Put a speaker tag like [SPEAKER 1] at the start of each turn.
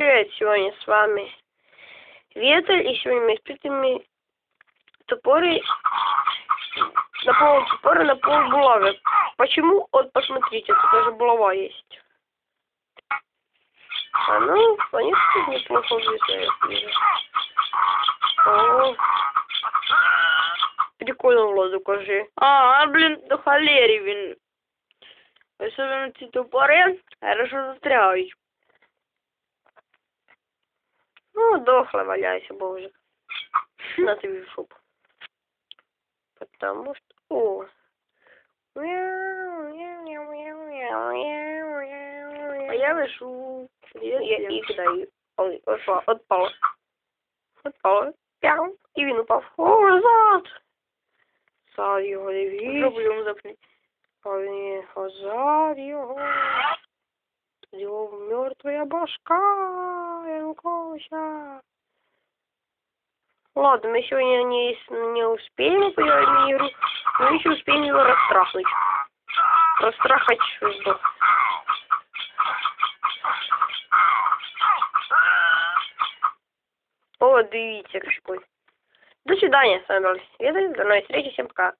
[SPEAKER 1] привет! Сегодня с вами Ветель, и сегодня мы испытываем топоры на пол топоры на пол булавы. Почему? Вот посмотрите, тут даже булава есть. А ну, они тут неплохо взлетают. О, прикольно Владу, кажи.
[SPEAKER 2] А, блін, до холері він. Особливо ці топори хорошо застрягають.
[SPEAKER 1] дохло валяйся, боже. На тобі в шуб. Потому что... О. А я вишу. Я, і кидаю. Ой, отпала, отпала. Отпала. Пяу. І він упав. О, назад! Зад його дивіться.
[SPEAKER 2] Зроблю йому запнути.
[SPEAKER 1] А він зад його. Його мертвая башка. Янковича. Ладно, мы сегодня не, не успеем поиграть в игру, но еще успеем его расстрахнуть. Расстрахать сдох. О, дивіться, какой. До свидания, с вами был Света, до новой встречи, всем пока.